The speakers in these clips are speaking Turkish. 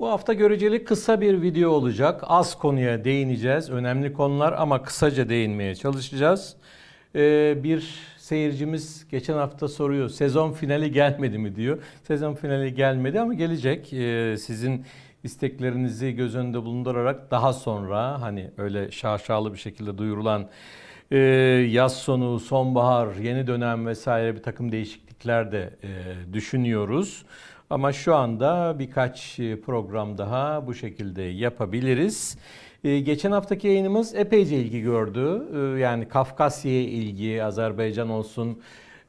Bu hafta göreceli kısa bir video olacak. Az konuya değineceğiz. Önemli konular ama kısaca değinmeye çalışacağız. Ee, bir seyircimiz geçen hafta soruyor. Sezon finali gelmedi mi diyor. Sezon finali gelmedi ama gelecek. Ee, sizin isteklerinizi göz önünde bulundurarak daha sonra hani öyle şaşalı bir şekilde duyurulan e, yaz sonu, sonbahar, yeni dönem vesaire bir takım değişiklikler de e, düşünüyoruz. Ama şu anda birkaç e, program daha bu şekilde yapabiliriz. E, Geçen haftaki yayınımız epeyce ilgi gördü. E, Yani Kafkasya'ya ilgi, Azerbaycan olsun,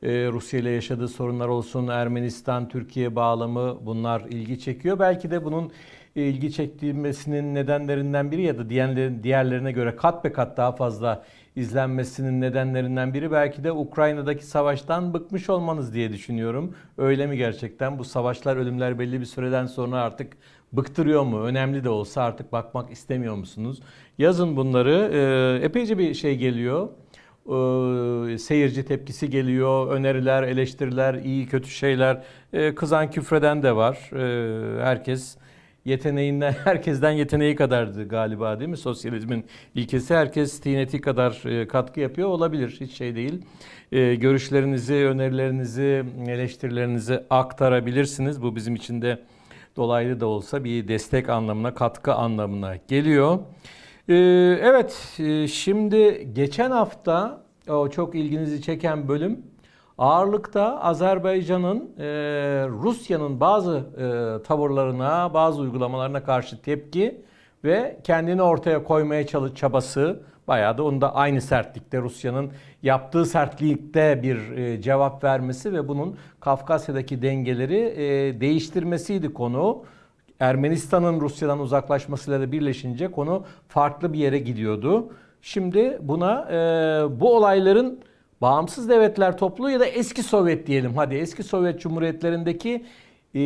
Rusya ile yaşadığı sorunlar olsun, Ermenistan, Türkiye bağlamı bunlar ilgi çekiyor. Belki de bunun ilgi çektiğimesinin nedenlerinden biri ya da diğerlerin- diğerlerine göre kat be kat daha fazla izlenmesinin nedenlerinden biri belki de Ukrayna'daki savaştan bıkmış olmanız diye düşünüyorum. Öyle mi gerçekten? Bu savaşlar, ölümler belli bir süreden sonra artık bıktırıyor mu? Önemli de olsa artık bakmak istemiyor musunuz? Yazın bunları. Ee, epeyce bir şey geliyor. Ee, seyirci tepkisi geliyor, öneriler, eleştiriler, iyi kötü şeyler. Ee, kızan küfreden de var. Ee, herkes yeteneğinden, herkesten yeteneği kadardı galiba değil mi? Sosyalizmin ilkesi herkes tineti kadar e, katkı yapıyor olabilir. Hiç şey değil. Ee, görüşlerinizi, önerilerinizi, eleştirilerinizi aktarabilirsiniz. Bu bizim için de dolaylı da olsa bir destek anlamına, katkı anlamına geliyor. Ee, evet, e, şimdi geçen hafta o çok ilginizi çeken bölüm ağırlıkta Azerbaycan'ın e, Rusya'nın bazı e, tavırlarına, bazı uygulamalarına karşı tepki ve kendini ortaya koymaya çalış çabası bayağı da onda aynı sertlikte Rusya'nın yaptığı sertlikte bir e, cevap vermesi ve bunun Kafkasya'daki dengeleri e, değiştirmesiydi konu. Ermenistan'ın Rusya'dan uzaklaşmasıyla da birleşince konu farklı bir yere gidiyordu. Şimdi buna e, bu olayların bağımsız devletler topluluğu ya da eski Sovyet diyelim hadi eski Sovyet Cumhuriyetlerindeki e,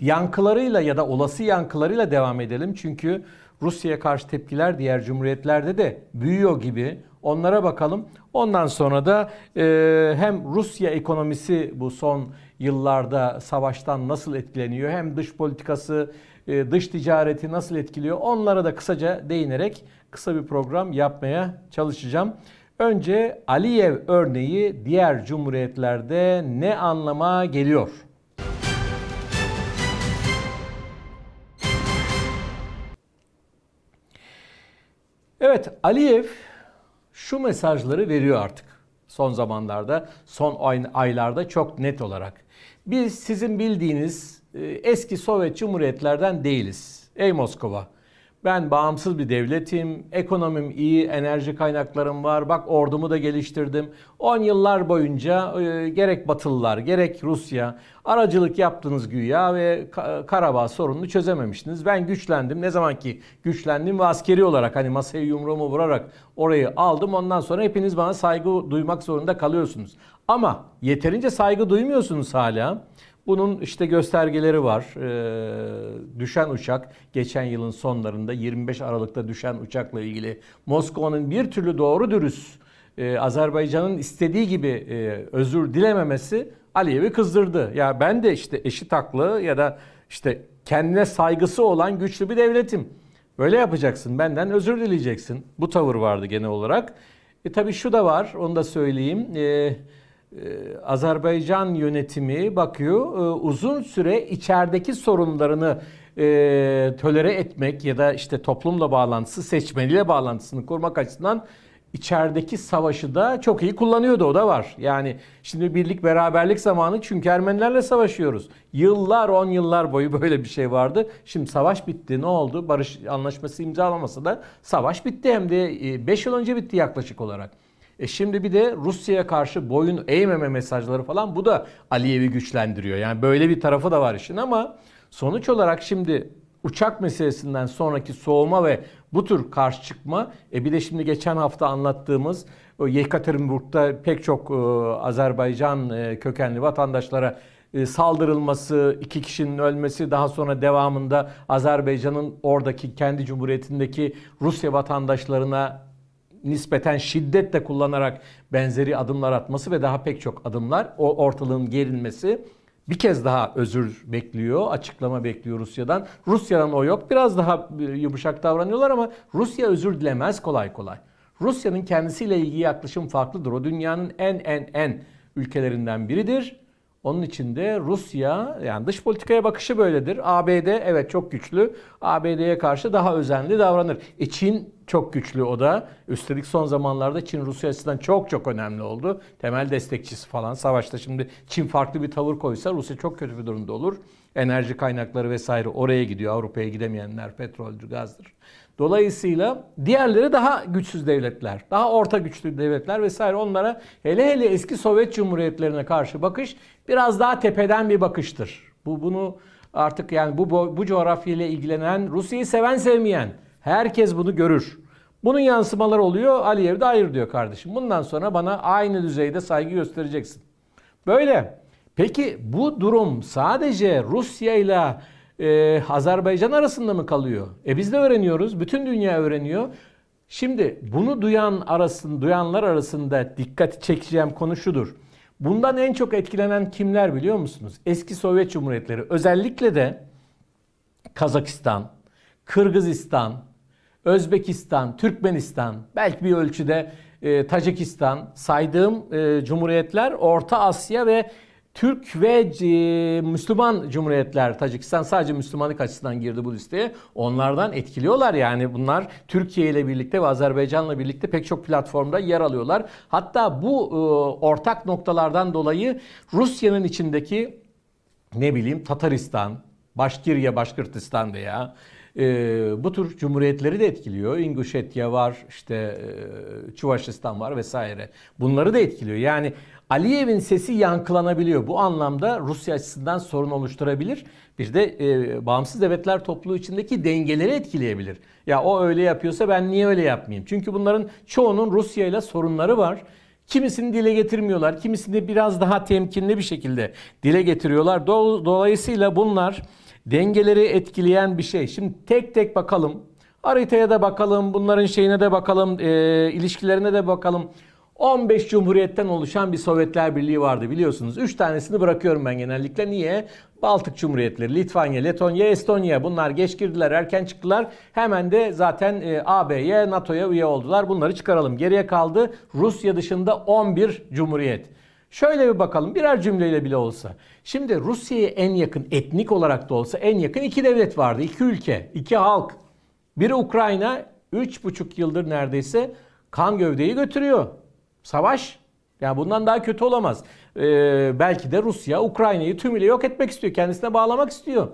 yankılarıyla ya da olası yankılarıyla devam edelim. Çünkü Rusya'ya karşı tepkiler diğer cumhuriyetlerde de büyüyor gibi. Onlara bakalım. Ondan sonra da e, hem Rusya ekonomisi bu son yıllarda savaştan nasıl etkileniyor hem dış politikası, e, dış ticareti nasıl etkiliyor onlara da kısaca değinerek kısa bir program yapmaya çalışacağım. Önce Aliyev örneği diğer cumhuriyetlerde ne anlama geliyor? Evet Aliyev şu mesajları veriyor artık son zamanlarda, son ay- aylarda çok net olarak. Biz sizin bildiğiniz e, eski Sovyet Cumhuriyetlerden değiliz. Ey Moskova, ben bağımsız bir devletim, ekonomim iyi, enerji kaynaklarım var, bak ordumu da geliştirdim. 10 yıllar boyunca e, gerek Batılılar gerek Rusya aracılık yaptınız güya ve Ka- Karabağ sorununu çözememiştiniz. Ben güçlendim. Ne zaman ki güçlendim ve askeri olarak hani masaya yumruğumu vurarak orayı aldım. Ondan sonra hepiniz bana saygı duymak zorunda kalıyorsunuz. Ama yeterince saygı duymuyorsunuz hala. Bunun işte göstergeleri var. Ee, düşen uçak geçen yılın sonlarında 25 Aralık'ta düşen uçakla ilgili Moskova'nın bir türlü doğru dürüst e, Azerbaycan'ın istediği gibi e, özür dilememesi Aliyev'i kızdırdı. Ya ben de işte eşit haklı ya da işte kendine saygısı olan güçlü bir devletim. Böyle yapacaksın. Benden özür dileyeceksin. Bu tavır vardı genel olarak. E tabii şu da var. Onu da söyleyeyim. E, e, Azerbaycan yönetimi bakıyor e, uzun süre içerideki sorunlarını e, tolere etmek ya da işte toplumla bağlantısı, seçmeniyle bağlantısını kurmak açısından içerideki savaşı da çok iyi kullanıyordu o da var. Yani şimdi birlik beraberlik zamanı çünkü Ermenilerle savaşıyoruz. Yıllar on yıllar boyu böyle bir şey vardı. Şimdi savaş bitti ne oldu? Barış anlaşması imzalamasa da savaş bitti hem de 5 yıl önce bitti yaklaşık olarak. E şimdi bir de Rusya'ya karşı boyun eğmeme mesajları falan bu da Aliyev'i güçlendiriyor. Yani böyle bir tarafı da var işin ama sonuç olarak şimdi uçak meselesinden sonraki soğuma ve bu tür karşı çıkma e bir de şimdi geçen hafta anlattığımız Yekaterinburg'da pek çok e, Azerbaycan e, kökenli vatandaşlara e, saldırılması, iki kişinin ölmesi, daha sonra devamında Azerbaycan'ın oradaki kendi cumhuriyetindeki Rusya vatandaşlarına nispeten şiddetle kullanarak benzeri adımlar atması ve daha pek çok adımlar o ortalığın gerilmesi bir kez daha özür bekliyor, açıklama bekliyor Rusya'dan. Rusya'dan o yok. Biraz daha e, yumuşak davranıyorlar ama Rusya özür dilemez kolay kolay. Rusya'nın kendisiyle ilgili yaklaşım farklıdır. O dünyanın en en en ülkelerinden biridir. Onun için de Rusya yani dış politikaya bakışı böyledir. ABD evet çok güçlü. ABD'ye karşı daha özenli davranır. E Çin çok güçlü o da. Üstelik son zamanlarda Çin Rusya açısından çok çok önemli oldu. Temel destekçisi falan savaşta şimdi Çin farklı bir tavır koysa Rusya çok kötü bir durumda olur. Enerji kaynakları vesaire oraya gidiyor. Avrupa'ya gidemeyenler petroldür, gazdır. Dolayısıyla diğerleri daha güçsüz devletler, daha orta güçlü devletler vesaire onlara hele hele eski Sovyet Cumhuriyetlerine karşı bakış biraz daha tepeden bir bakıştır. Bu bunu artık yani bu bu, coğrafyayla ilgilenen, Rusya'yı seven sevmeyen herkes bunu görür. Bunun yansımaları oluyor. Aliyev de hayır diyor kardeşim. Bundan sonra bana aynı düzeyde saygı göstereceksin. Böyle. Peki bu durum sadece Rusya ile e, Azerbaycan arasında mı kalıyor? E biz de öğreniyoruz. Bütün dünya öğreniyor. Şimdi bunu duyan arasın, duyanlar arasında dikkati çekeceğim konu şudur. Bundan en çok etkilenen kimler biliyor musunuz? Eski Sovyet Cumhuriyetleri. Özellikle de Kazakistan, Kırgızistan, Özbekistan, Türkmenistan, belki bir ölçüde e, Tacikistan saydığım e, cumhuriyetler Orta Asya ve Türk ve e, Müslüman cumhuriyetler, Tacikistan sadece Müslümanlık açısından girdi bu listeye. Onlardan etkiliyorlar yani bunlar Türkiye ile birlikte ve Azerbaycan'la birlikte pek çok platformda yer alıyorlar. Hatta bu e, ortak noktalardan dolayı Rusya'nın içindeki ne bileyim Tataristan, Başkirya, Başkırtistan veya e, bu tür cumhuriyetleri de etkiliyor. İnguşetya var, işte e, Çuvaşistan var vesaire. Bunları da etkiliyor. Yani Aliyev'in sesi yankılanabiliyor. Bu anlamda Rusya açısından sorun oluşturabilir. Bir de e, bağımsız devletler topluluğu içindeki dengeleri etkileyebilir. Ya o öyle yapıyorsa ben niye öyle yapmayayım? Çünkü bunların çoğunun Rusya ile sorunları var. Kimisini dile getirmiyorlar, kimisini biraz daha temkinli bir şekilde dile getiriyorlar. Dolayısıyla bunlar dengeleri etkileyen bir şey. Şimdi tek tek bakalım. Haritaya da bakalım, bunların şeyine de bakalım, e, ilişkilerine de bakalım. 15 cumhuriyetten oluşan bir Sovyetler Birliği vardı biliyorsunuz. 3 tanesini bırakıyorum ben genellikle. Niye? Baltık Cumhuriyetleri, Litvanya, Letonya, Estonya bunlar geç girdiler, erken çıktılar. Hemen de zaten e, AB'ye, NATO'ya üye oldular. Bunları çıkaralım. Geriye kaldı Rusya dışında 11 cumhuriyet. Şöyle bir bakalım birer cümleyle bile olsa. Şimdi Rusya'ya en yakın etnik olarak da olsa en yakın iki devlet vardı. iki ülke, iki halk. Biri Ukrayna 3,5 yıldır neredeyse kan gövdeyi götürüyor. Savaş. Yani bundan daha kötü olamaz. Ee, belki de Rusya Ukrayna'yı tümüyle yok etmek istiyor. Kendisine bağlamak istiyor.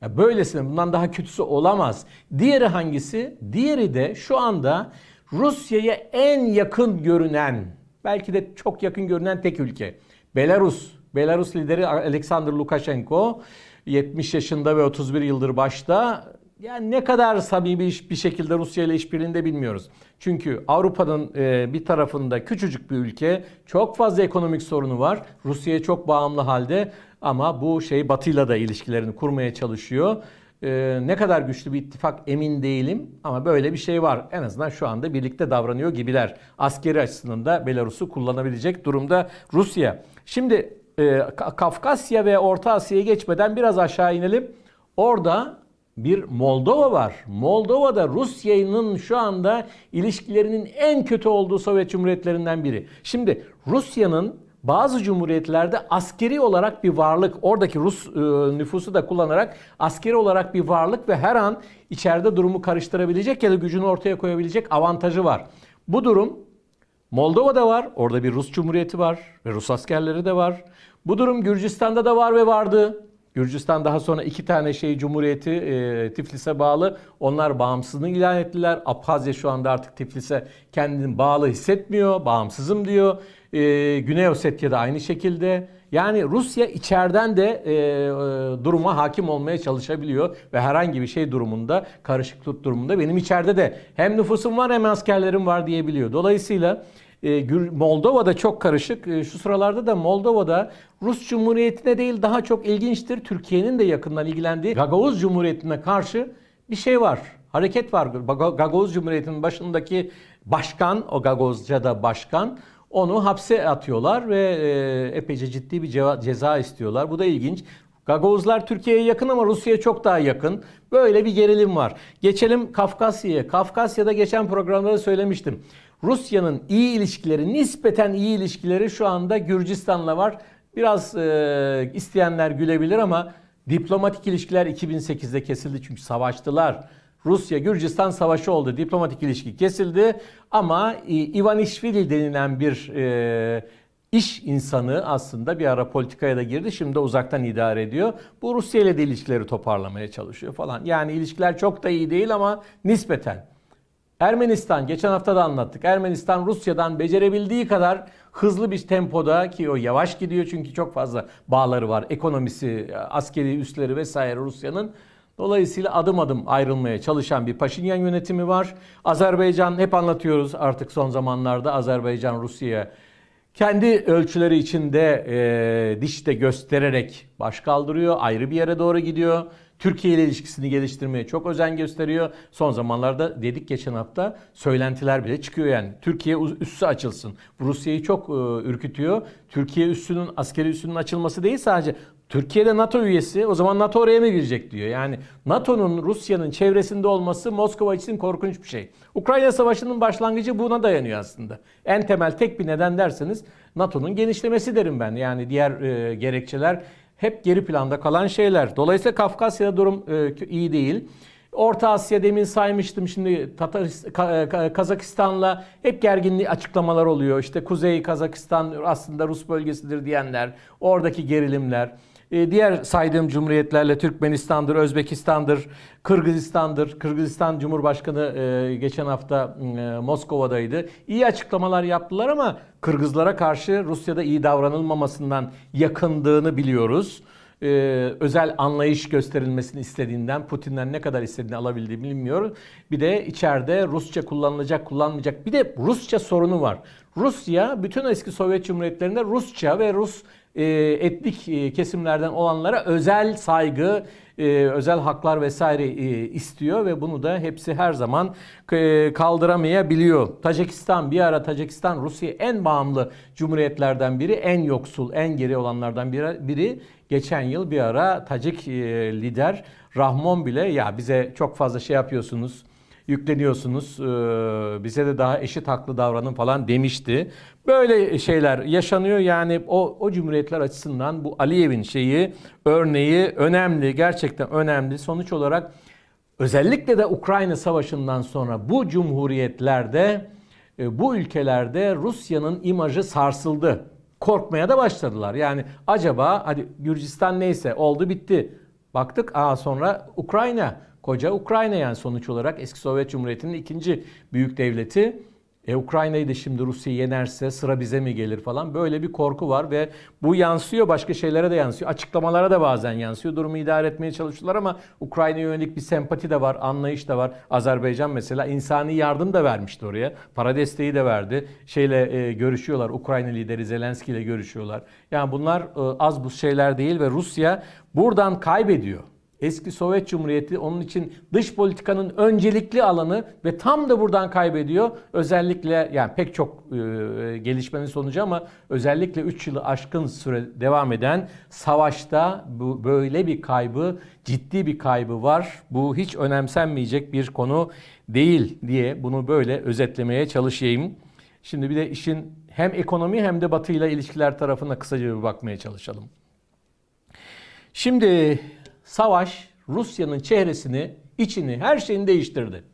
Ya böylesine bundan daha kötüsü olamaz. Diğeri hangisi? Diğeri de şu anda Rusya'ya en yakın görünen, belki de çok yakın görünen tek ülke. Belarus. Belarus lideri Alexander Lukashenko 70 yaşında ve 31 yıldır başta yani ne kadar samimi bir şekilde Rusya ile işbirliğinde bilmiyoruz. Çünkü Avrupa'nın e, bir tarafında küçücük bir ülke, çok fazla ekonomik sorunu var. Rusya'ya çok bağımlı halde ama bu şey Batı'yla da ilişkilerini kurmaya çalışıyor. E, ne kadar güçlü bir ittifak emin değilim ama böyle bir şey var. En azından şu anda birlikte davranıyor gibiler. Askeri açısından da Belarus'u kullanabilecek durumda Rusya. Şimdi e, Kafkasya ve Orta Asya'ya geçmeden biraz aşağı inelim. Orada bir Moldova var. Moldova Rusya'nın şu anda ilişkilerinin en kötü olduğu Sovyet Cumhuriyetlerinden biri. Şimdi Rusya'nın bazı cumhuriyetlerde askeri olarak bir varlık, oradaki Rus e, nüfusu da kullanarak askeri olarak bir varlık ve her an içeride durumu karıştırabilecek ya da gücünü ortaya koyabilecek avantajı var. Bu durum Moldova'da var, orada bir Rus cumhuriyeti var ve Rus askerleri de var. Bu durum Gürcistan'da da var ve vardı. Gürcistan daha sonra iki tane şey cumhuriyeti e, Tiflis'e bağlı. Onlar bağımsızlığını ilan ettiler. Abhazya şu anda artık Tiflis'e kendini bağlı hissetmiyor. Bağımsızım diyor. E, Güney Ossetya da aynı şekilde. Yani Rusya içeriden de e, e, duruma hakim olmaya çalışabiliyor ve herhangi bir şey durumunda, karışıklık durumunda benim içeride de hem nüfusum var hem askerlerim var diyebiliyor. Dolayısıyla e, Moldova'da çok karışık. E, şu sıralarda da Moldova'da Rus Cumhuriyeti'ne değil daha çok ilginçtir. Türkiye'nin de yakından ilgilendiği Gagavuz Cumhuriyeti'ne karşı bir şey var. Hareket var. Gagavuz Cumhuriyeti'nin başındaki başkan, o Gagavuzca'da başkan, Onu hapse atıyorlar ve e, epeyce ciddi bir ceza istiyorlar. Bu da ilginç. Gagavuzlar Türkiye'ye yakın ama Rusya'ya çok daha yakın. Böyle bir gerilim var. Geçelim Kafkasya'ya. Kafkasya'da geçen programda söylemiştim. Rusya'nın iyi ilişkileri, nispeten iyi ilişkileri şu anda Gürcistan'la var. Biraz e, isteyenler gülebilir ama diplomatik ilişkiler 2008'de kesildi çünkü savaştılar. Rusya-Gürcistan savaşı oldu. Diplomatik ilişki kesildi ama e, Ivanishvili denilen bir e, iş insanı aslında bir ara politikaya da girdi. Şimdi uzaktan idare ediyor. Bu Rusya ile de ilişkileri toparlamaya çalışıyor falan. Yani ilişkiler çok da iyi değil ama nispeten. Ermenistan geçen hafta da anlattık. Ermenistan Rusya'dan becerebildiği kadar hızlı bir tempoda ki o yavaş gidiyor çünkü çok fazla bağları var. Ekonomisi, askeri üsleri vesaire Rusya'nın. Dolayısıyla adım adım ayrılmaya çalışan bir Paşinyan yönetimi var. Azerbaycan hep anlatıyoruz artık son zamanlarda Azerbaycan Rusya'ya kendi ölçüleri içinde e, dişte göstererek baş kaldırıyor. Ayrı bir yere doğru gidiyor. Türkiye ile ilişkisini geliştirmeye çok özen gösteriyor. Son zamanlarda dedik geçen hafta söylentiler bile çıkıyor yani. Türkiye üssü açılsın. Rusya'yı çok e, ürkütüyor. Türkiye üssünün askeri üssünün açılması değil sadece Türkiye'de NATO üyesi o zaman NATO oraya mı girecek diyor. Yani NATO'nun Rusya'nın çevresinde olması Moskova için korkunç bir şey. Ukrayna Savaşı'nın başlangıcı buna dayanıyor aslında. En temel tek bir neden derseniz NATO'nun genişlemesi derim ben. Yani diğer e, gerekçeler hep geri planda kalan şeyler. Dolayısıyla Kafkasya'da durum e, iyi değil. Orta Asya demin saymıştım şimdi Ka- Ka- Kazakistan'la hep gerginli açıklamalar oluyor. İşte Kuzey Kazakistan aslında Rus bölgesidir diyenler, oradaki gerilimler. E, Diğer saydığım cumhuriyetlerle Türkmenistan'dır, Özbekistan'dır, Kırgızistan'dır. Kırgızistan Cumhurbaşkanı e, geçen hafta e, Moskova'daydı. İyi açıklamalar yaptılar ama Kırgızlara karşı Rusya'da iyi davranılmamasından yakındığını biliyoruz. E, özel anlayış gösterilmesini istediğinden, Putin'den ne kadar istediğini alabildiğini bilmiyorum. Bir de içeride Rusça kullanılacak, kullanmayacak. Bir de Rusça sorunu var. Rusya bütün eski Sovyet Cumhuriyetlerinde Rusça ve Rus etnik e, kesimlerden olanlara özel saygı, e, özel haklar vesaire e, istiyor ve bunu da hepsi her zaman e, kaldıramayabiliyor. Tacikistan bir ara Tacikistan Rusya en bağımlı cumhuriyetlerden biri, en yoksul, en geri olanlardan biri. Geçen yıl bir ara Tacik e, lider Rahmon bile ya bize çok fazla şey yapıyorsunuz yükleniyorsunuz. Bize de daha eşit haklı davranın falan demişti. Böyle şeyler yaşanıyor. Yani o, o cumhuriyetler açısından bu Aliyev'in şeyi, örneği önemli. Gerçekten önemli. Sonuç olarak özellikle de Ukrayna Savaşı'ndan sonra bu cumhuriyetlerde, e, bu ülkelerde Rusya'nın imajı sarsıldı. Korkmaya da başladılar. Yani acaba hadi Gürcistan neyse oldu bitti. Baktık aa sonra Ukrayna. Koca Ukrayna yani sonuç olarak eski Sovyet Cumhuriyeti'nin ikinci büyük devleti. E Ukrayna'yı da şimdi Rusya yenerse sıra bize mi gelir falan böyle bir korku var ve bu yansıyor başka şeylere de yansıyor. Açıklamalara da bazen yansıyor. Durumu idare etmeye çalışıyorlar ama Ukrayna'ya yönelik bir sempati de var, anlayış da var. Azerbaycan mesela insani yardım da vermişti oraya. Para desteği de verdi. Şeyle e, görüşüyorlar. Ukrayna lideri Zelenski ile görüşüyorlar. Yani bunlar e, az bu şeyler değil ve Rusya buradan kaybediyor. Eski Sovyet Cumhuriyeti onun için dış politikanın öncelikli alanı ve tam da buradan kaybediyor. Özellikle yani pek çok e, gelişmenin sonucu ama özellikle 3 yılı aşkın süre devam eden savaşta bu böyle bir kaybı, ciddi bir kaybı var. Bu hiç önemsenmeyecek bir konu değil diye bunu böyle özetlemeye çalışayım. Şimdi bir de işin hem ekonomi hem de Batı ile ilişkiler tarafına kısaca bir bakmaya çalışalım. Şimdi savaş Rusya'nın çehresini, içini, her şeyini değiştirdi.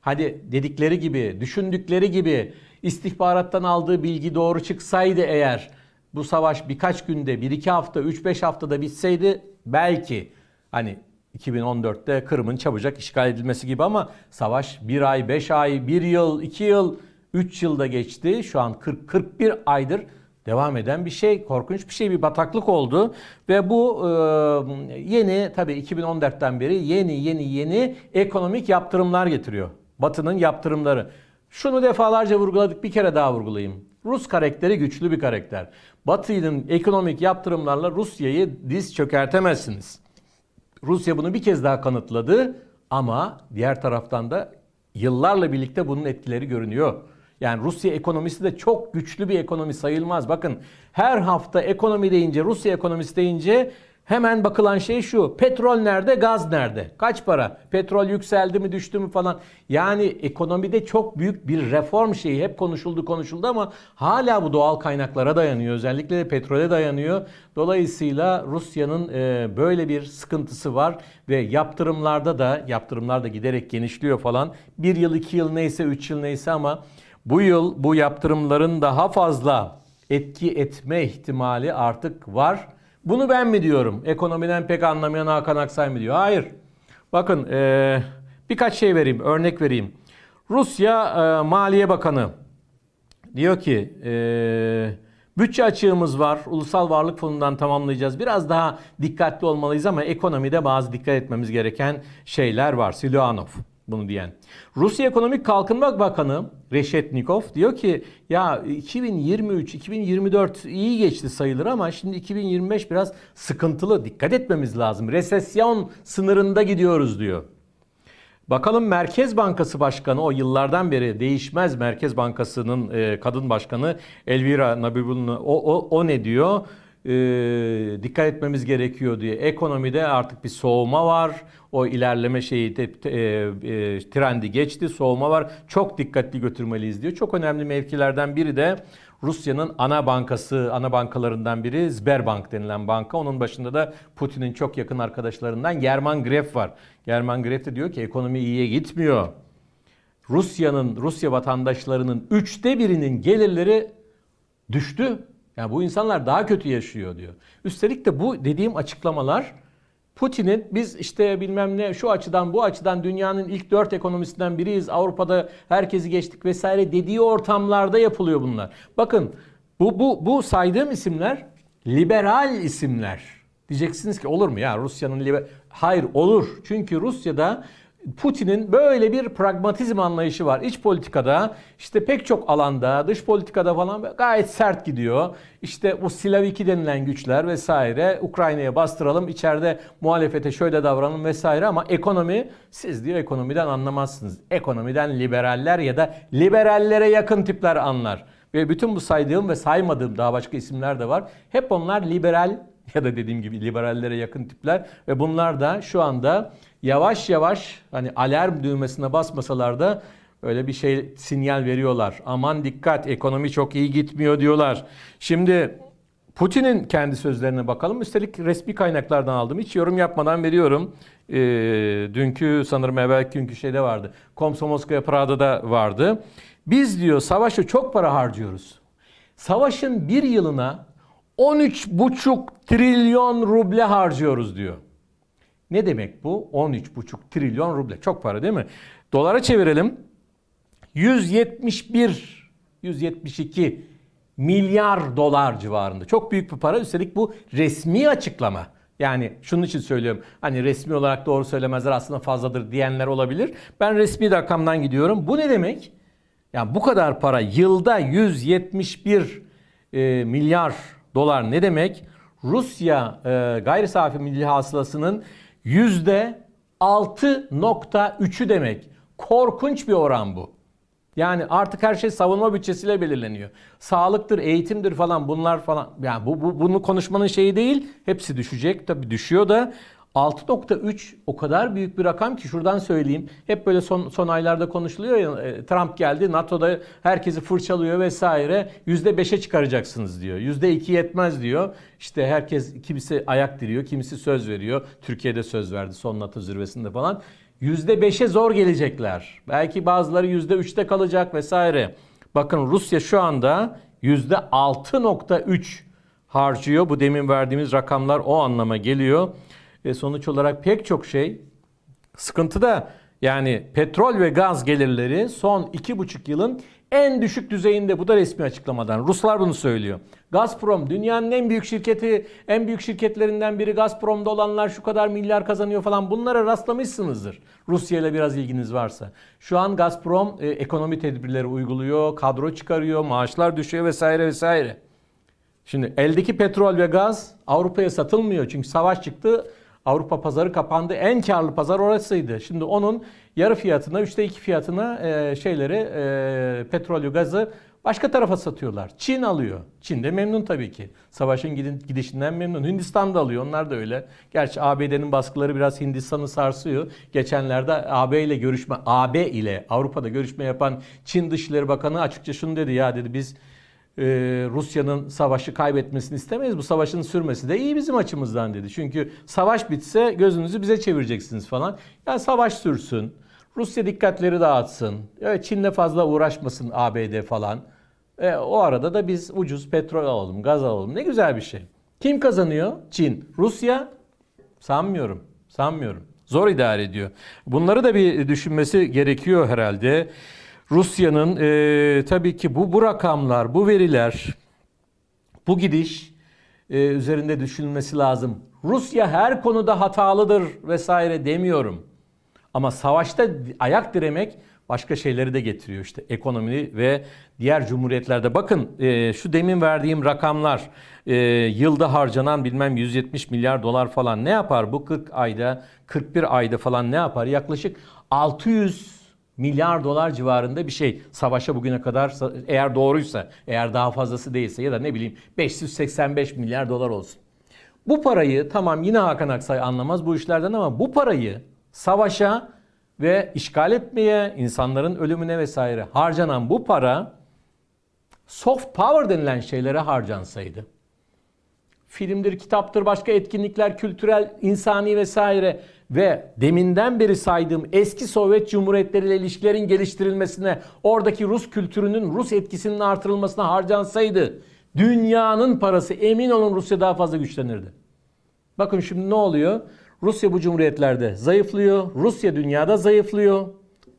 Hadi dedikleri gibi, düşündükleri gibi istihbarattan aldığı bilgi doğru çıksaydı eğer bu savaş birkaç günde, bir iki hafta, üç beş haftada bitseydi belki hani 2014'te Kırım'ın çabucak işgal edilmesi gibi ama savaş bir ay, beş ay, bir yıl, iki yıl, üç yılda geçti. Şu an 40-41 aydır devam eden bir şey, korkunç bir şey, bir bataklık oldu ve bu e, yeni tabii 2014'ten beri yeni yeni yeni ekonomik yaptırımlar getiriyor. Batı'nın yaptırımları. Şunu defalarca vurguladık, bir kere daha vurgulayayım. Rus karakteri güçlü bir karakter. Batı'nın ekonomik yaptırımlarla Rusya'yı diz çökertemezsiniz. Rusya bunu bir kez daha kanıtladı ama diğer taraftan da yıllarla birlikte bunun etkileri görünüyor. Yani Rusya ekonomisi de çok güçlü bir ekonomi sayılmaz. Bakın her hafta ekonomi deyince, Rusya ekonomisi deyince hemen bakılan şey şu. Petrol nerede, gaz nerede? Kaç para? Petrol yükseldi mi, düştü mü falan. Yani ekonomide çok büyük bir reform şeyi hep konuşuldu konuşuldu ama hala bu doğal kaynaklara dayanıyor. Özellikle de petrole dayanıyor. Dolayısıyla Rusya'nın e, böyle bir sıkıntısı var ve yaptırımlarda da yaptırımlar da giderek genişliyor falan. Bir yıl, iki yıl neyse, üç yıl neyse ama bu yıl bu yaptırımların daha fazla etki etme ihtimali artık var. Bunu ben mi diyorum? Ekonomiden pek anlamayan Hakan Aksay mı diyor? Hayır. Bakın eee, birkaç şey vereyim, örnek vereyim. Rusya eee, Maliye Bakanı diyor ki eee, bütçe açığımız var, ulusal varlık fonundan tamamlayacağız. Biraz daha dikkatli olmalıyız ama ekonomide bazı dikkat etmemiz gereken şeyler var. Silvanov bunu diyen. Rusya Ekonomik Kalkınma Bakanı Reshetnikov diyor ki ya 2023-2024 iyi geçti sayılır ama şimdi 2025 biraz sıkıntılı. Dikkat etmemiz lazım. Resesyon sınırında gidiyoruz diyor. Bakalım Merkez Bankası Başkanı o yıllardan beri değişmez Merkez Bankası'nın e, kadın başkanı Elvira Nabibul'un o, o, o ne diyor? E, dikkat etmemiz gerekiyor diye. Ekonomide artık bir soğuma var. O ilerleme şeyi de, e, e, trendi geçti. Soğuma var. Çok dikkatli götürmeliyiz diyor. Çok önemli mevkilerden biri de Rusya'nın ana bankası, ana bankalarından biri Sberbank denilen banka. Onun başında da Putin'in çok yakın arkadaşlarından German Gref var. German Gref de diyor ki ekonomi iyiye gitmiyor. Rusya'nın, Rusya vatandaşlarının üçte birinin gelirleri düştü. Yani bu insanlar daha kötü yaşıyor diyor. Üstelik de bu dediğim açıklamalar Putin'in biz işte bilmem ne şu açıdan bu açıdan dünyanın ilk dört ekonomisinden biriyiz. Avrupa'da herkesi geçtik vesaire dediği ortamlarda yapılıyor bunlar. Bakın bu, bu, bu saydığım isimler liberal isimler. Diyeceksiniz ki olur mu ya Rusya'nın liber... Hayır olur. Çünkü Rusya'da Putin'in böyle bir pragmatizm anlayışı var. İç politikada işte pek çok alanda, dış politikada falan gayet sert gidiyor. İşte bu Silaviki denilen güçler vesaire Ukrayna'ya bastıralım, içeride muhalefete şöyle davranalım vesaire ama ekonomi siz diyor ekonomiden anlamazsınız. Ekonomiden liberaller ya da liberallere yakın tipler anlar. Ve bütün bu saydığım ve saymadığım daha başka isimler de var. Hep onlar liberal ya da dediğim gibi liberallere yakın tipler ve bunlar da şu anda yavaş yavaş hani alarm düğmesine basmasalar da öyle bir şey sinyal veriyorlar. Aman dikkat ekonomi çok iyi gitmiyor diyorlar. Şimdi Putin'in kendi sözlerine bakalım. Üstelik resmi kaynaklardan aldım. Hiç yorum yapmadan veriyorum. Ee, dünkü sanırım evvelki günkü şeyde vardı. Komsomolskaya Prada'da vardı. Biz diyor savaşa çok para harcıyoruz. Savaşın bir yılına 13,5 trilyon ruble harcıyoruz diyor. Ne demek bu? 13,5 trilyon ruble. Çok para değil mi? Dolara çevirelim. 171, 172 milyar dolar civarında. Çok büyük bir para. Üstelik bu resmi açıklama. Yani şunun için söylüyorum. Hani resmi olarak doğru söylemezler aslında fazladır diyenler olabilir. Ben resmi rakamdan gidiyorum. Bu ne demek? Yani bu kadar para yılda 171 e, milyar dolar ne demek? Rusya e, gayri safi milli hasılasının 6.3'ü demek. Korkunç bir oran bu. Yani artık her şey savunma bütçesiyle belirleniyor. Sağlıktır, eğitimdir falan bunlar falan. Yani bu, bu bunu konuşmanın şeyi değil. Hepsi düşecek tabii düşüyor da 6.3 o kadar büyük bir rakam ki şuradan söyleyeyim. Hep böyle son, son aylarda konuşuluyor ya e, Trump geldi NATO'da herkesi fırçalıyor vesaire. %5'e çıkaracaksınız diyor. %2 yetmez diyor. İşte herkes kimisi ayak diriyor, kimisi söz veriyor. Türkiye'de söz verdi son NATO zirvesinde falan. %5'e zor gelecekler. Belki bazıları %3'te kalacak vesaire. Bakın Rusya şu anda %6.3 harcıyor. Bu demin verdiğimiz rakamlar o anlama geliyor. Ve sonuç olarak pek çok şey sıkıntıda. Yani petrol ve gaz gelirleri son iki buçuk yılın en düşük düzeyinde. Bu da resmi açıklamadan. Ruslar bunu söylüyor. Gazprom dünyanın en büyük şirketi, en büyük şirketlerinden biri Gazprom'da olanlar şu kadar milyar kazanıyor falan. Bunlara rastlamışsınızdır. Rusya ile biraz ilginiz varsa. Şu an Gazprom e, ekonomi tedbirleri uyguluyor, kadro çıkarıyor, maaşlar düşüyor vesaire vesaire. Şimdi eldeki petrol ve gaz Avrupa'ya satılmıyor çünkü savaş çıktı. Avrupa pazarı kapandı. En karlı pazar orasıydı. Şimdi onun yarı fiyatına, üçte iki fiyatına e, şeyleri, e, petrolü, gazı başka tarafa satıyorlar. Çin alıyor. Çin de memnun tabii ki. Savaşın gidişinden memnun. Hindistan da alıyor. Onlar da öyle. Gerçi ABD'nin baskıları biraz Hindistan'ı sarsıyor. Geçenlerde AB ile görüşme, AB ile Avrupa'da görüşme yapan Çin Dışişleri Bakanı açıkça şunu dedi. Ya dedi biz e, Rusya'nın savaşı kaybetmesini istemeyiz. Bu savaşın sürmesi de iyi bizim açımızdan dedi. Çünkü savaş bitse gözünüzü bize çevireceksiniz falan. Ya savaş sürsün. Rusya dikkatleri dağıtsın. Evet, Çin'le fazla uğraşmasın ABD falan. E, o arada da biz ucuz petrol alalım, gaz alalım. Ne güzel bir şey. Kim kazanıyor? Çin. Rusya? Sanmıyorum. Sanmıyorum. Zor idare ediyor. Bunları da bir düşünmesi gerekiyor herhalde. Rusya'nın e, tabii ki bu bu rakamlar, bu veriler, bu gidiş e, üzerinde düşünülmesi lazım. Rusya her konuda hatalıdır vesaire demiyorum. Ama savaşta ayak diremek başka şeyleri de getiriyor işte ekonomi ve diğer cumhuriyetlerde. Bakın e, şu demin verdiğim rakamlar e, yılda harcanan bilmem 170 milyar dolar falan ne yapar? Bu 40 ayda 41 ayda falan ne yapar? Yaklaşık 600 milyar dolar civarında bir şey savaşa bugüne kadar eğer doğruysa eğer daha fazlası değilse ya da ne bileyim 585 milyar dolar olsun. Bu parayı tamam yine Hakan Aksay anlamaz bu işlerden ama bu parayı savaşa ve işgal etmeye, insanların ölümüne vesaire harcanan bu para soft power denilen şeylere harcansaydı. Filmdir, kitaptır, başka etkinlikler, kültürel, insani vesaire ve deminden beri saydığım eski Sovyet Cumhuriyetleri ile ilişkilerin geliştirilmesine, oradaki Rus kültürünün, Rus etkisinin artırılmasına harcansaydı dünyanın parası emin olun Rusya daha fazla güçlenirdi. Bakın şimdi ne oluyor? Rusya bu cumhuriyetlerde zayıflıyor. Rusya dünyada zayıflıyor.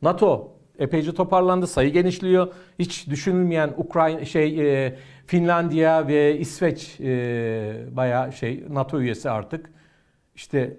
NATO epeyce toparlandı, sayı genişliyor. Hiç düşünülmeyen Ukrayna şey e, Finlandiya ve İsveç e, bayağı şey NATO üyesi artık. İşte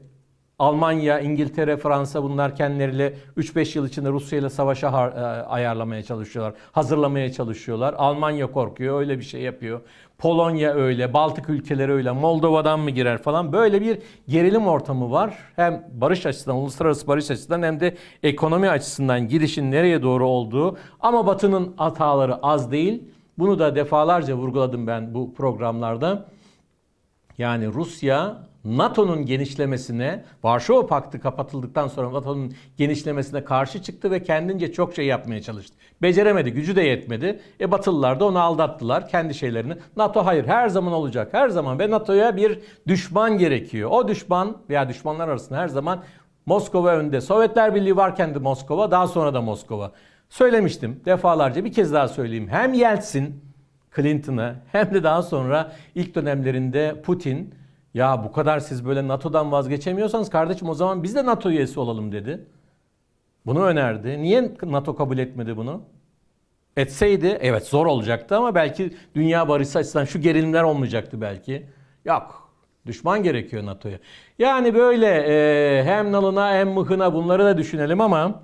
Almanya, İngiltere, Fransa bunlar kendileriyle 3-5 yıl içinde Rusya ile savaşa e, ayarlamaya çalışıyorlar. Hazırlamaya çalışıyorlar. Almanya korkuyor, öyle bir şey yapıyor. Polonya öyle, Baltık ülkeleri öyle, Moldova'dan mı girer falan. Böyle bir gerilim ortamı var. Hem barış açısından, uluslararası barış açısından hem de ekonomi açısından gidişin nereye doğru olduğu. Ama Batı'nın hataları az değil. Bunu da defalarca vurguladım ben bu programlarda. Yani Rusya NATO'nun genişlemesine, Varşova Paktı kapatıldıktan sonra NATO'nun genişlemesine karşı çıktı ve kendince çok şey yapmaya çalıştı. Beceremedi, gücü de yetmedi. E Batılılar da onu aldattılar kendi şeylerini. NATO hayır her zaman olacak, her zaman ve NATO'ya bir düşman gerekiyor. O düşman veya düşmanlar arasında her zaman Moskova önde. Sovyetler Birliği varken de Moskova, daha sonra da Moskova. Söylemiştim defalarca bir kez daha söyleyeyim. Hem Yeltsin, Clinton'ı hem de daha sonra ilk dönemlerinde Putin ya bu kadar siz böyle NATO'dan vazgeçemiyorsanız kardeşim o zaman biz de NATO üyesi olalım dedi. Bunu önerdi. Niye NATO kabul etmedi bunu? Etseydi evet zor olacaktı ama belki dünya barışı açısından şu gerilimler olmayacaktı belki. Yok. Düşman gerekiyor NATO'ya. Yani böyle e, hem nalına hem mıhına bunları da düşünelim ama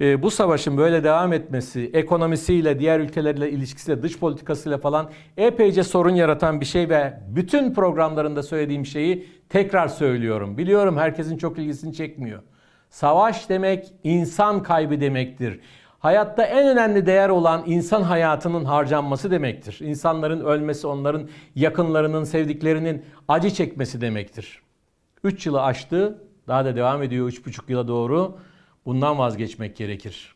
e, bu savaşın böyle devam etmesi, ekonomisiyle, diğer ülkelerle ilişkisiyle, dış politikasıyla falan epeyce sorun yaratan bir şey ve bütün programlarında söylediğim şeyi tekrar söylüyorum. Biliyorum herkesin çok ilgisini çekmiyor. Savaş demek insan kaybı demektir. Hayatta en önemli değer olan insan hayatının harcanması demektir. İnsanların ölmesi, onların yakınlarının, sevdiklerinin acı çekmesi demektir. 3 yılı aştı, daha da devam ediyor 3,5 yıla doğru. Bundan vazgeçmek gerekir.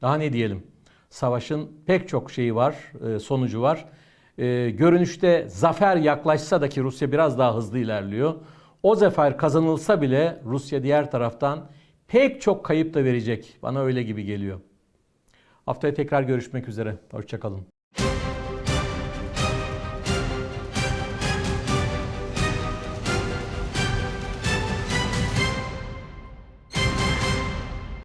Daha ne diyelim? Savaşın pek çok şeyi var, e, sonucu var. E, Görünüşte zafer yaklaşsa da ki Rusya biraz daha hızlı ilerliyor. O zafer kazanılsa bile Rusya diğer taraftan pek çok kayıp da verecek. Bana öyle gibi geliyor. Haftaya tekrar görüşmek üzere. Hoşçakalın.